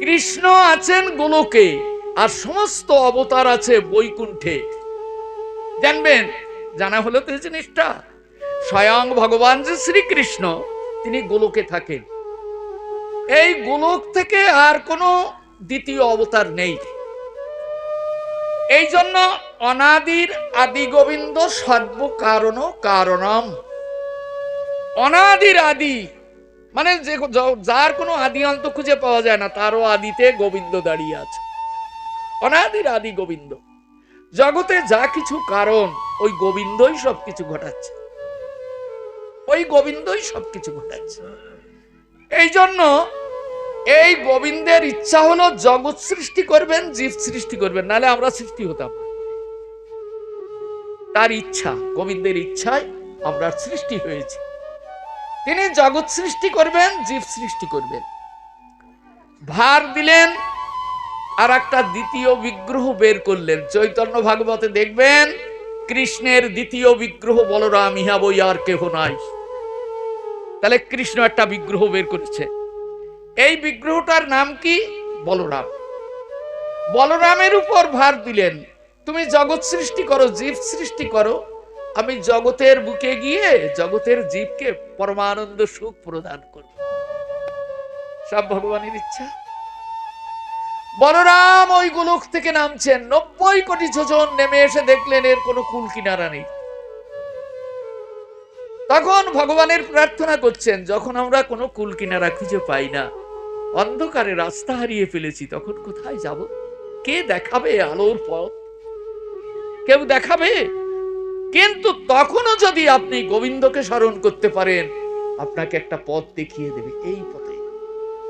কৃষ্ণ আছেন গোলকে, আর সমস্ত অবতার আছে বৈকুণ্ঠে। জানবেন, জানা হলো তো জিনিসটা। স্বয়ং ভগবান যে শ্রীকৃষ্ণ, তিনি গোলকে থাকেন। এই গোলক থেকে আর কোনো দ্বিতীয় অবতার নেই। এই জন্য অনাদির আদি গোবিন্দ সর্ব কারণ কারণম। অনাদির আদি মানে যে যার কোনো আদি অন্ত খুঁজে পাওয়া যায় না, তারও আদিতে গোবিন্দ দাঁড়িয়ে আছে। অনাদির আদি গোবিন্দ। জগতে যা কিছু কারণ, ওই গোবিন্দই সবকিছু ঘটাচ্ছে। ওই গোবিন্দই সবকিছু ঘটাচ্ছে। এই জন্য এই গোবিন্দের ইচ্ছা হলো জগৎ সৃষ্টি করবেন, জীব সৃষ্টি করবেন, নাহলে আমরা সৃষ্টি হতাম তার ইচ্ছা, গোবিন্দের ইচ্ছায় আমরা সৃষ্টি হয়েছি। তিনি জগৎ সৃষ্টি করবেন, জীব সৃষ্টি করবেন। ভার দিলেন, আর একটা দ্বিতীয় বিগ্রহ বের করলেন। চৈতন্য ভাগবতে দেখবেন, কৃষ্ণের দ্বিতীয় বিগ্রহ বলরাম, ইহা বই আর কেহ নাই। তাহলে কৃষ্ণ একটা বিগ্রহ বের করেছে। এই বিগ্রহটার নাম কি? বলরাম। বলরামের উপর ভার দিলেন। তুমি জগৎ সৃষ্টি করো, জীব সৃষ্টি করো আমি জগতের বুকে গিয়ে জগতের জীবকে পরমানন্দ সুখ প্রদান করব। সব ভগবানের ইচ্ছা। বলরাম ওই গোলক থেকে নামছেন। নব্বই কোটি যোজন নেমে এসে দেখলেন এর কোনো কুল কিনারা নেই। তখন ভগবানের প্রার্থনা করছেন, যখন আমরা কোনো কুল কিনারা খুঁজে পাই না, অন্ধকারে রাস্তা হারিয়ে ফেলেছি, তখন কোথায় যাব? কে দেখাবে আলোর পথ? কেউ দেখাবে? কিন্তু তখনও যদি আপনি গোবিন্দকে স্মরণ করতে পারেন, আপনাকে একটা পথ দেখিয়ে দেবে এই পথে।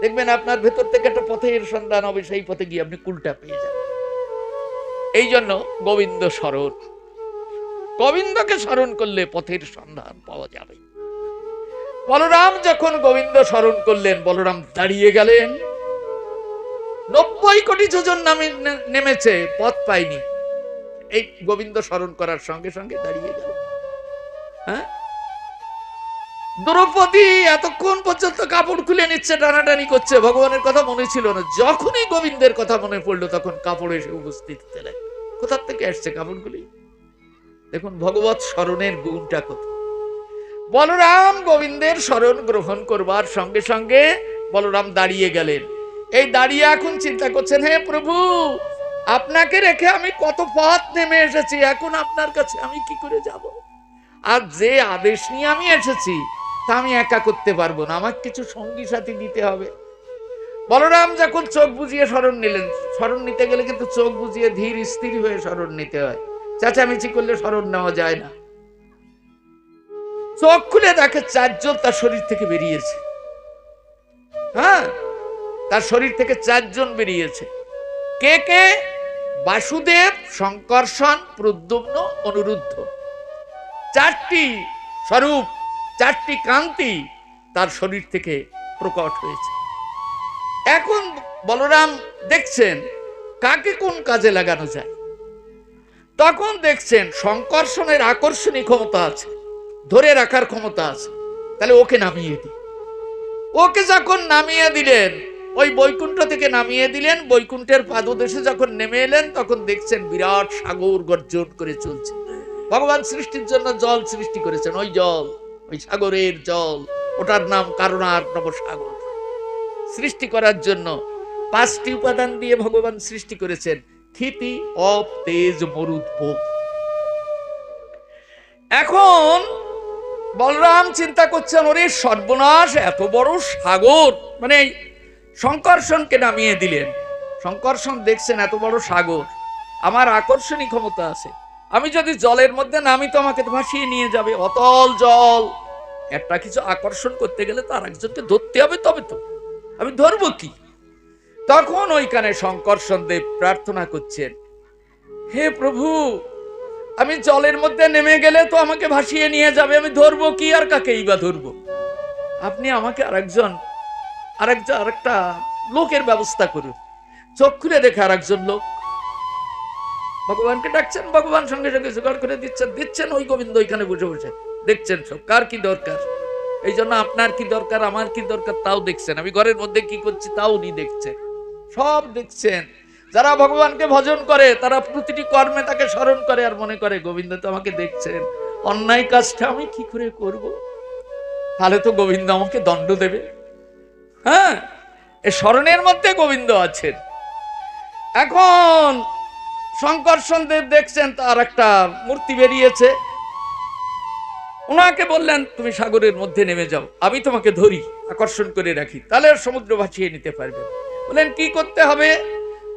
দেখবেন আপনার ভেতর থেকে একটা পথের সন্ধান হবে, সেই পথে গিয়ে আপনি কুলটা পেয়ে যাবেন। এই জন্য গোবিন্দ স্মরণ। গোবিন্দকে স্মরণ করলে পথের সন্ধান পাওয়া যাবে। বলরাম যখন গোবিন্দ স্মরণ করলেন, বলরাম দাঁড়িয়ে গেলেন। নব্বই কোটি যোজন নামে নেমেছে, পথ পায়নি। এই গোবিন্দ স্মরণ করার সঙ্গে সঙ্গে দাঁড়িয়ে গেল। হ্যাঁ? দ্রৌপদী এতক্ষণ পর্যন্ত কাপড় খুলে নিচ্ছে, টানাটানি করছে, ভগবানের কথা মনে ছিল না। যখনই গোবিন্দের কথা মনে পড়ল, তখন কাপড় এসে উপস্থিত কোথার থেকে আসছে কাপড়গুলি? দেখুন, ভগবত স্মরণের গুণটা কত। বলরাম গোবিন্দের স্মরণ গ্রহণ করবার সঙ্গে সঙ্গে বলরাম দাঁড়িয়ে গেলেন। এই দাঁড়িয়ে এখন চিন্তা করছেন, হে প্রভু আপনাকে রেখে আমি কত পথ নেমে এসেছি, এখন আপনার কাছে আমি কি করে যাব? আর যে আদেশ নিয়ে আমি এসেছি, তা আমি একা করতে পারব না আমার কিছু সঙ্গী সাথী দিতে হবে। বলরাম যখন চোখ বুজিয়ে স্মরণ নিলেন, স্মরণ নিতে গেলে কিন্তু চোখ বুজিয়ে ধীর স্থির হয়ে স্মরণ নিতে হয়। চেঁচামেচি করলে স্মরণ নেওয়া যায় না। চোখ খুলে দেখে চারজন তার শরীর থেকে বেরিয়েছে। হ্যাঁ তার শরীর থেকে চারজন বেরিয়েছে। কে কে? বাসুদেব শঙ্কর্ষণ প্রদ্যুম্ন, অনুরুদ্ধ। চারটি স্বরূপ, চারটি কান্তি তার শরীর থেকে প্রকট হয়েছে। এখন বলরাম দেখছেন কাকে কোন কাজে লাগানো যায়। তখন দেখছেন সংকর্ষণের আকর্ষণী ক্ষমতা আছে, ধরে রাখার ক্ষমতা আছে। তাহলে ওকে নামিয়ে দিই। ওকে যখন নামিয়ে দিলেন ওই বৈকুণ্ঠ থেকে নামিয়ে দিলেন। বৈকুণ্ঠের পাদদেশে যখন নেমে এলেন, তখন দেখছেন বিরাট সাগর গর্জন করে চলছে। ভগবান সৃষ্টির জন্য জল সৃষ্টি করেছেন, ওই জল, ওই সাগরের জল। ওটার নাম কারণার নব সাগর সৃষ্টি করার জন্য পাঁচটি উপাদান দিয়ে ভগবান সৃষ্টি করেছেন, থিতি, অপ, তেজ, মরুদ, ভোগ। এখন বলরাম চিন্তা করছেন, ওরে সর্বনাশ, এত বড় সাগর। মানে শঙ্কর্ষণকে নামিয়ে দিলেন। শঙ্কর্ষণ দেখছেন এত বড় সাগর। আমার আকর্ষণী ক্ষমতা আছে। আমি যদি জলের মধ্যে নামি তো আমাকে ভাসিয়ে নিয়ে যাবে অতল জল। একটা কিছু আকর্ষণ করতে গেলে তার একজনকে ধরতে হবে তবে তো। আমি ধরবো কি? তখন ওইখানে শঙ্কর্ষণ দেব প্রার্থনা করছেন। হে প্রভু, আমি জলের মধ্যে নেমে গেলে তো আমাকে ভাসিয়ে নিয়ে যাবে। আমি ধরবো কি আর কাকেই বা ধরবো? আপনি আমাকে আরেকজন আরেকজন আরেকটা লোকের ব্যবস্থা করুন। চোখ খুলে দেখে আরেকজন লোক। ভগবানকে ডাকছেন, ভগবান সঙ্গে সঙ্গে জোগাড় করে দিচ্ছেন দিচ্ছেন ওই গোবিন্দ ওইখানে বসে বসে। দেখছেন সব, কার কি দরকার? এই জন্য আপনার কি দরকার, আমার কি দরকার, তাও দেখছেন। আমি ঘরের মধ্যে কি করছি, তাও উনি দেখছেন। সব দেখছেন। যারা ভগবানকে ভজন করে, তারা প্রতিটি কর্মে তাকে স্মরণ করে আর মনে করে, গোবিন্দ তো আমাকে দেখছেন। অন্যায় কাজটা আমি কি করে করব? তাহলে তো গোবিন্দ আমাকে দণ্ড দেবে। হ্যাঁ এ স্মরণের মধ্যে গোবিন্দ আছেন। এখন শঙ্কর্ষণ দেব দেখছেন, তার একটা মূর্তি বেরিয়েছে। ওনাকে বললেন, তুমি সাগরের মধ্যে নেমে যাও, আমি তোমাকে ধরি, আকর্ষণ করে রাখি, তাহলে সমুদ্র ভাসিয়ে নিতে পারবে বলেন কি করতে হবে?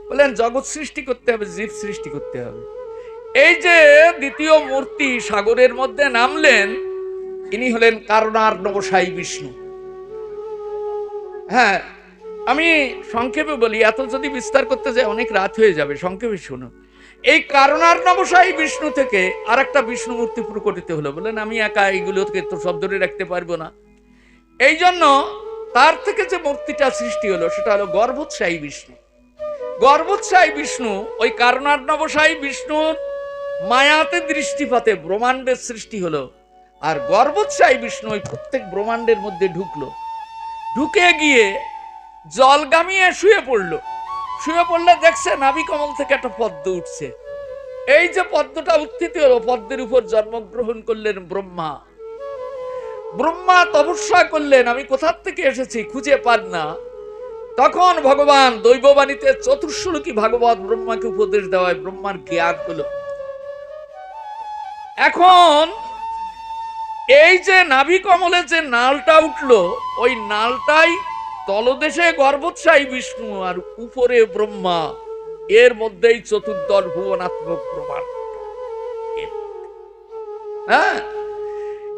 বলেন জগৎ সৃষ্টি করতে হবে, জীব সৃষ্টি করতে হবে। এই যে দ্বিতীয় মূর্তি সাগরের মধ্যে নামলেন, ইনি হলেন কারণার নবসাই বিষ্ণু। হ্যাঁ আমি সংক্ষেপে বলি, এত যদি বিস্তার করতে যাই, অনেক রাত হয়ে যাবে। সংক্ষেপে শুনো। এই কারণার নবসাই বিষ্ণু থেকে আর একটা বিষ্ণু মূর্তি প্রকটিত হলো। বলেন, আমি একা এইগুলোকে তো সব ধরে রাখতে পারব না। এই জন্য তার থেকে যে মূর্তিটা সৃষ্টি হলো, সেটা হলো গর্ভোৎসাহী বিষ্ণু। গর্ভোৎসাহী বিষ্ণু, ওই কারণার নবসাই বিষ্ণুর মায়াতে দৃষ্টিপাতে ব্রহ্মাণ্ডের সৃষ্টি হলো। আর গর্ভোৎসাহী বিষ্ণু ওই প্রত্যেক ব্রহ্মাণ্ডের মধ্যে ঢুকলো। ঢুকে গিয়ে জল গামিয়ে শুয়ে পড়ল। শুয়ে পড়লে দেখছে নাভি কমল থেকে একটা পদ্ম উঠছে। এই যে পদ্মটা উত্থিত হলো, পদ্মের উপর জন্মগ্রহণ করলেন ব্রহ্মা। ব্রহ্মা তপস্যা করলেন, আমি কোথার থেকে এসেছি খুঁজে পান না। তখন ভগবান দৈববাণীতে চতুর্শ্লোকী ভাগবত ব্রহ্মাকে উপদেশ দেওয়ায় ব্রহ্মার জ্ঞান হলো। এখন এই যে নাভি কমলে যে নালটা উঠল, ওই নালটাই তলদেশে গর্ভোৎসাহী বিষ্ণু আর উপরে ব্রহ্মা। এর মধ্যেই চতুর্দশ ভুবনাত্মক প্রমাণ। হ্যাঁ?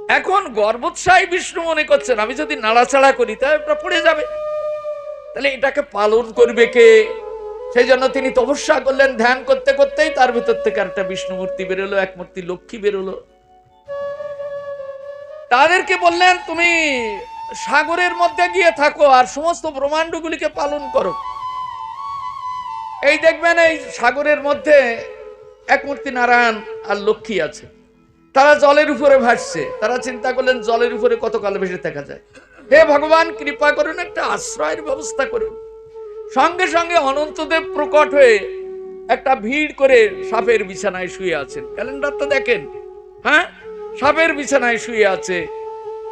এখন গর্ভোৎসাহী বিষ্ণু মনে করছেন, আমি যদি নাড়াচাড়া করি, তাহলে এটা পড়ে যাবে। তাহলে এটাকে পালন করবে কে? সেই জন্য তিনি তপস্যা করলেন, ধ্যান করতে করতেই তার ভিতর থেকে একটা বিষ্ণু মূর্তি বেরোলো, এক মূর্তি লক্ষ্মী বেরোলো। তাদেরকে বললেন, তুমি সাগরের মধ্যে গিয়ে থাকো আর সমস্ত ব্রহ্মাণ্ডগুলিকে পালন করো। এই দেখবেন, এই সাগরের মধ্যে একমূর্তি নারায়ণ আর লক্ষ্মী আছে। তারা জলের উপরে ভাসছে। তারা চিন্তা করলেন, জলের উপরে কতকাল ভেসে থাকা যায়। হে ভগবান, কৃপা করুন, একটা আশ্রয়ের ব্যবস্থা করুন। সঙ্গে সঙ্গে অনন্তদেব প্রকট হয়ে একটা ভিড় করে সাপের বিছানায় শুয়ে আছেন। ক্যালেন্ডারটা দেখেন। হ্যাঁ? সাপের বিছানায় শুয়ে আছে।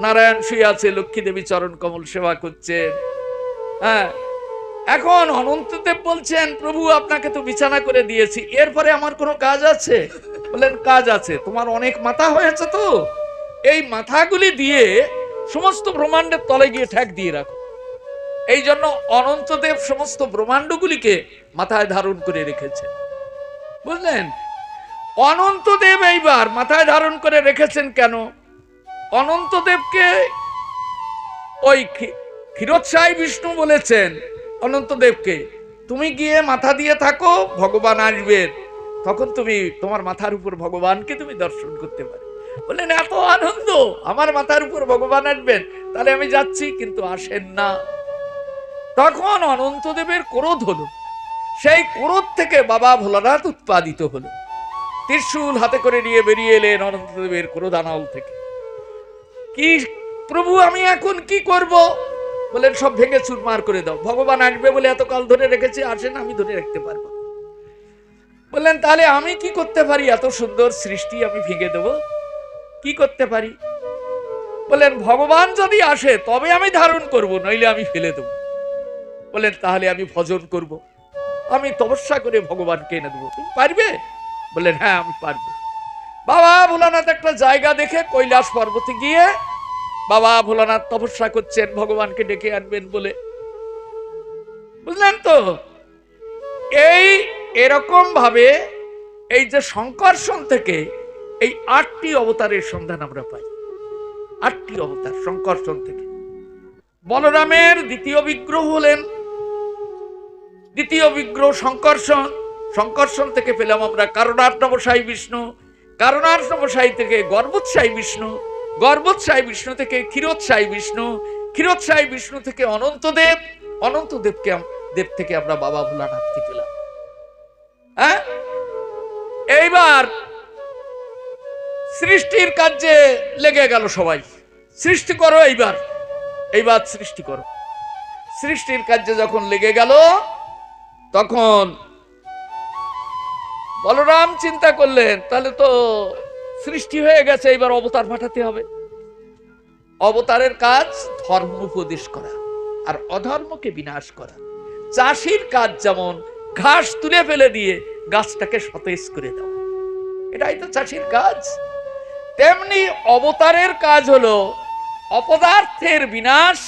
নারায়ণ শুয়ে আছে, লক্ষ্মী দেবী চরণ কমল সেবা করছেন। হ্যাঁ এখন অনন্তদেব বলছেন, প্রভু, আপনাকে তো বিছানা করে দিয়েছি। এরপরে আমার কোনো কাজ আছে? বললেন, কাজ আছে। তোমার অনেক মাথা হয়েছে তো। এই মাথাগুলি দিয়ে সমস্ত ব্রহ্মাণ্ডের তলে গিয়ে ঠ্যাক দিয়ে রাখো। এই জন্য অনন্তদেব সমস্ত ব্রহ্মাণ্ডগুলিকে মাথায় ধারণ করে রেখেছে বুঝলেন? অনন্তদেব এইবার মাথায় ধারণ করে রেখেছেন কেন? অনন্তদেবকে ওই ক্ষী- ক্ষীরোৎসাহী বিষ্ণু বলেছেন, অনন্তদেবকে, তুমি গিয়ে মাথা দিয়ে থাকো, ভগবান আসবেন তখন তুমি, তোমার মাথার উপর ভগবানকে তুমি দর্শন করতে পারো। বললেন, এত আনন্দ, আমার মাথার উপর ভগবান আসবেন। তাহলে আমি যাচ্ছি, কিন্তু আসেন না। তখন অনন্তদেবের ক্রোধ হলো। সেই ক্রোধ থেকে বাবা ভোলানাথ উৎপাদিত হলো ত্রিশূল হাতে করে নিয়ে বেরিয়ে এলেন অনন্তদেবের ক্রোধানল থেকে। কি, প্রভু, আমি এখন কি করব? বলেন, সব ভেঙে চুরমার করে দাও। ভগবান আসবে বলে এত কাল ধরে রেখেছি, আসেন, আমি ধরে রাখতে পারব। বললেন তাহলে আমি কি করতে পারি? এত সুন্দর সৃষ্টি আমি ভেঙে দেব। কি করতে পারি? বললেন ভগবান যদি আসে, তবে আমি ধারণ করব, নইলে আমি ফেলে দেব। বললেন তাহলে আমি ভজন করব। আমি তপস্যা করে ভগবানকে এনে দেবো। তুমি পারবে? বললেন হ্যাঁ আমি পারব। বাবা ভোলানাথ একটা জায়গা দেখে কৈলাস পর্বতে গিয়ে বাবা ভোলানাথ তপস্যা করছেন, ভগবানকে ডেকে আনবেন বলে। বুঝলেন তো? এই এরকম ভাবে এই যে সংকর্ষণ থেকে এই আটটি অবতারের সন্ধান আমরা পাই। আটটি অবতার সংকর্ষণ থেকে। বলরামের দ্বিতীয় বিগ্রহ হলেন। দ্বিতীয় বিগ্রহ সংকর্ষণ। সংকর্ষণ থেকে পেলাম আমরা কারণার নবসাই বিষ্ণু কারণার নবসাই থেকে গর্বোৎসাহী বিষ্ণু গর্বোৎসাহী বিষ্ণু থেকে ক্ষীরোৎসাহী বিষ্ণু ক্ষীরোৎসাহী বিষ্ণু থেকে অনন্তদেব, অনন্তদেবকে দেব থেকে আমরা বাবা ভোলা ভোলানাথকে পেলাম। হ্যাঁ? এইবার সৃষ্টির কার্যে লেগে গেল সবাই। সৃষ্টি করো এইবার। এইবার সৃষ্টি করো। সৃষ্টির কার্যে যখন লেগে গেল, তখন বলরাম চিন্তা করলেন, তাহলে তো সৃষ্টি হয়ে গেছে, এবার অবতার পাঠাতে হবে। অবতারের কাজ ধর্ম উপদেশ করা আর অধর্মকে বিনাশ করা। চাষির কাজ যেমন ঘাস তুলে ফেলে দিয়ে গাছটাকে সতেজ করে দেওয়া। এটাই তো চাষির কাজ। তেমনি অবতারের কাজ হলো অপদার্থের বিনাশ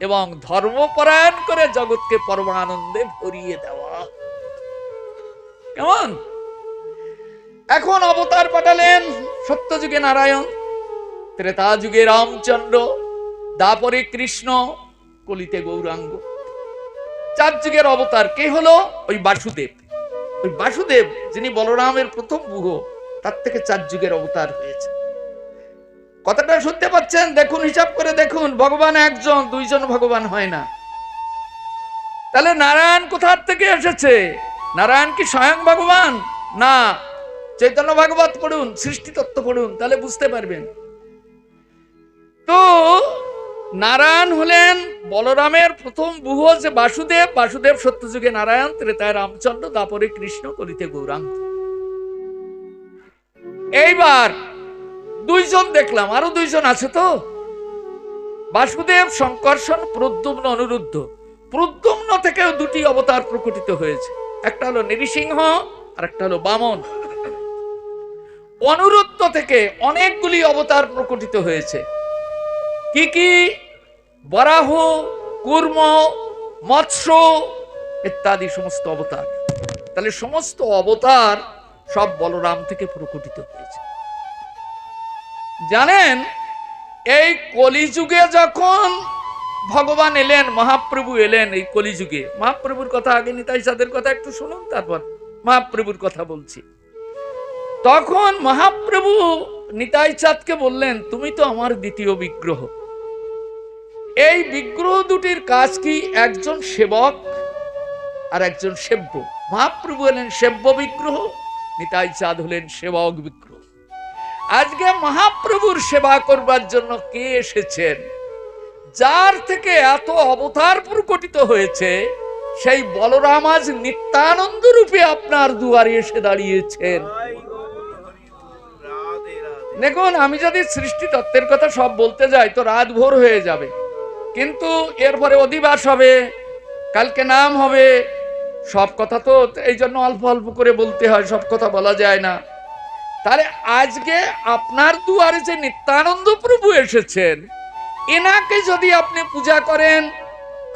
এবং ধর্মপরায়ণ করে জগৎকে পরমানন্দে ভরিয়ে দেওয়া। কেমন? এখন অবতার পাঠালেন সত্যযুগে নারায়ণ, ত্রেতা যুগে রামচন্দ্র দাপরে কৃষ্ণ, কলিতে গৌরাঙ্গ। চার যুগের অবতার কে হলো? ওই বাসুদেব। ওই বাসুদেব যিনি বলরামের প্রথম বুহ, তার থেকে চার যুগের অবতার হয়েছে। কথাটা শুনতে পাচ্ছেন? দেখুন, হিসাব করে দেখুন, ভগবান একজন, দুইজন ভগবান হয় না। তাহলে নারায়ণ কোথার থেকে এসেছে? নারায়ণ কি স্বয়ং ভগবান? না চৈতন্য ভাগবত পড়ুন সৃষ্টি তত্ত্ব পড়ুন, তাহলে বুঝতে পারবেন। তো নারায়ণ হলেন বলরামের প্রথম বুহ যে বাসুদেব বাসুদেব সত্যযুগে নারায়ণ, ত্রেতায় রামচন্দ্র, তারপরে কৃষ্ণ কলিতে গৌরাঙ্গ। এইবার দুইজন দেখলাম, আরও দুইজন আছে তো? বাসুদেব শঙ্কর্ষণ প্রদ্যুম্ন অনুরুদ্ধ। প্রদ্যুম্ন থেকেও দুটি অবতার প্রকটিত হয়েছে। একটা হলো নৃসিংহ আর একটা হলো বামন। অনুরুদ্ধ থেকে অনেকগুলি অবতার প্রকটিত হয়েছে। কি কি? বরাহ, কুর্ম, মৎস্য ইত্যাদি সমস্ত অবতার। তাহলে সমস্ত অবতার সব বলরাম থেকে প্রকটিত হয়েছে। জানেন, এই কলিযুগে যখন ভগবান এলেন, মহাপ্রভু এলেন এই কলিযুগে, মহাপ্রভুর কথা আগে নিতাই সাদের কথা একটু শুনুন, তারপর মহাপ্রভুর কথা বলছি। তখন মহাপ্রভু নিতাই চাঁদকে বললেন, তুমি তো আমার দ্বিতীয় বিগ্রহ। এই বিগ্রহ দুটির কাজ কি? একজন সেবক আর একজন সেব্য। মহাপ্রভু হলেন সেব্য বিগ্রহ নিতাই চাঁদ হলেন সেবক বিগ্রহ। আজকে মহাপ্রভুর সেবা করবার জন্য কে এসেছেন? যার থেকে এত অবতার প্রকটিত হয়েছে, সেই বলরাম আজ নিত্যানন্দ রূপে আপনার দুয়ারে এসে দাঁড়িয়েছেন। দেখুন, আমি যদি সৃষ্টি তত্ত্বের কথা সব বলতে যাই, তো রাত ভোর হয়ে যাবে। কিন্তু এরপরে অধিবাস হবে, কালকে নাম হবে, সব কথা তো এই জন্য অল্প অল্প করে বলতে হয়, সব কথা বলা যায় না। তাহলে আজকে আপনার দুয়ারে যে নিত্যানন্দ প্রভু এসেছেন, এনাকে যদি আপনি পূজা করেন,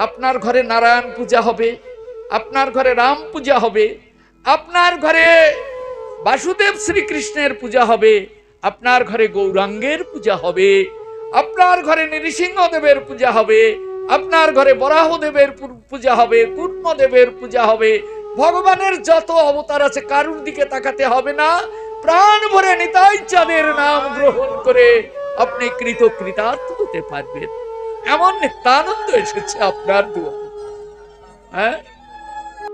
আপনার ঘরে নারায়ণ পূজা হবে, আপনার ঘরে রাম পূজা হবে, আপনার ঘরে বাসুদেব শ্রীকৃষ্ণের পূজা হবে আপনার ঘরে গৌরাঙ্গের পূজা হবে, আপনার ঘরে নৃসিংহদেবের পূজা হবে, আপনার ঘরে বরাহদেবের পূজা হবে কুর্মদেবের পূজা হবে। ভগবানের যত অবতার আছে, কারুর দিকে তাকাতে হবে না। প্রাণ ভরে নিতাই চাঁদের নাম গ্রহণ করে আপনি কৃত কৃতার্থ হতে পারবেন। এমন নিত্যানন্দ এসেছে আপনার দুয়ারে। হ্যাঁ?